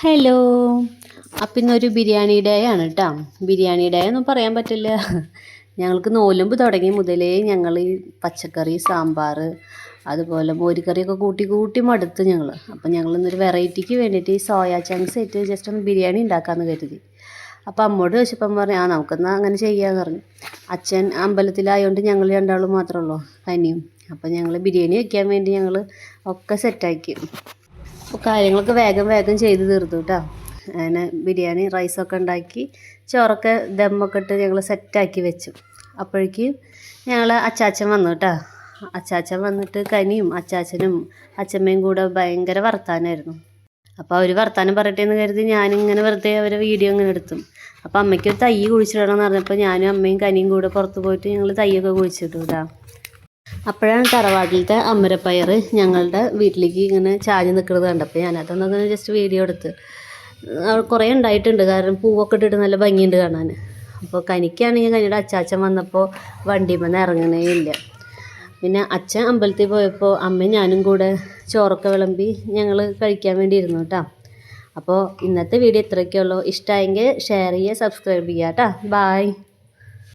Hello. അപ്പം ഇന്നൊരു biryani day ആണ് കേട്ടോ ബിരിയാണി ഡേ ഒന്നും പറയാൻ പറ്റില്ല. ഞങ്ങൾക്ക് നോലമ്പ് തുടങ്ങി മുതലേ ഞങ്ങൾ ഈ പച്ചക്കറി സാമ്പാർ അതുപോലെ മോരിക്കറിയൊക്കെ കൂട്ടി കൂട്ടി മടുത്ത് ഞങ്ങൾ. അപ്പം ഞങ്ങൾ ഇന്നൊരു വെറൈറ്റിക്ക് വേണ്ടിയിട്ട് ഈ സോയാ ചങ്ക്സ് ആയിട്ട് ജസ്റ്റ് ഒന്ന് ബിരിയാണി ഉണ്ടാക്കാമെന്ന് കരുതി. അപ്പോൾ അമ്മോട് ചോദിച്ചപ്പം പറഞ്ഞു ആ നമുക്കെന്നാൽ അങ്ങനെ ചെയ്യാമെന്ന് പറഞ്ഞു. അച്ഛൻ അമ്പലത്തിലായതുകൊണ്ട് ഞങ്ങൾ രണ്ടാളും മാത്രമേ ഉള്ളൂ തനിയും. അപ്പം ഞങ്ങൾ ബിരിയാണി വയ്ക്കാൻ വേണ്ടി ഞങ്ങൾ ഒക്കെ സെറ്റാക്കി അപ്പോൾ കാര്യങ്ങളൊക്കെ വേഗം വേഗം ചെയ്ത് തീർത്തു കേട്ടോ. അങ്ങനെ ബിരിയാണി റൈസൊക്കെ ഉണ്ടാക്കി ചോറൊക്കെ ദമ്മൊക്കെ ഇട്ട് ഞങ്ങൾ സെറ്റാക്കി വെച്ചു. അപ്പോഴേക്കും ഞങ്ങൾ അച്ചാച്ചൻ വന്നു കേട്ടോ. അച്ചാച്ചൻ വന്നിട്ട് കനിയും അച്ചാച്ചനും അച്ചമ്മയും കൂടെ ഭയങ്കര വർത്താനായിരുന്നു. അപ്പോൾ അവർ വർത്താനം പറയട്ടെ എന്ന് കരുതി ഞാനിങ്ങനെ വെറുതെ അവരെ വീഡിയോ ഇങ്ങനെ എടുത്തു. അപ്പോൾ അമ്മയ്ക്ക് തൈ കുഴിച്ചിടണം എന്ന് പറഞ്ഞപ്പോൾ ഞാനും അമ്മയും കനിയും കൂടെ പുറത്ത് പോയിട്ട് ഞങ്ങൾ തൈയൊക്കെ കുഴിച്ചിട്ടു കേട്ടോ. അപ്പോഴാണ് തറവാട്ടിലത്തെ അമരപ്പയർ ഞങ്ങളുടെ വീട്ടിലേക്ക് ഇങ്ങനെ ചാഞ്ഞ് നിൽക്കുന്നത് കണ്ടപ്പോൾ ഞാനതൊന്നങ്ങനെ ജസ്റ്റ് വീഡിയോ എടുത്ത്. കുറേ ഉണ്ടായിട്ടുണ്ട്. കാരണം പൂവൊക്കെ ഇട്ടിട്ട് നല്ല ഭംഗിയുണ്ട് കാണാൻ. അപ്പോൾ കനിക്കാണെങ്കിൽ കനിയുടെ അച്ചാച്ചൻ വന്നപ്പോൾ വണ്ടിമെന്ന് ഇറങ്ങണേ ഇല്ല. പിന്നെ അച്ഛൻ അമ്പലത്തിൽ പോയപ്പോൾ അമ്മയും ഞാനും കൂടെ ചോറൊക്കെ വിളമ്പി ഞങ്ങൾ കഴിക്കാൻ വേണ്ടി ഇരുന്നു കേട്ടോ. അപ്പോൾ ഇന്നത്തെ വീഡിയോ ഇത്രയൊക്കെ ഉള്ളൂ. ഇഷ്ടമായെങ്കിൽ ഷെയർ ചെയ്യുക സബ്സ്ക്രൈബ് ചെയ്യുക കേട്ടോ. ബായ്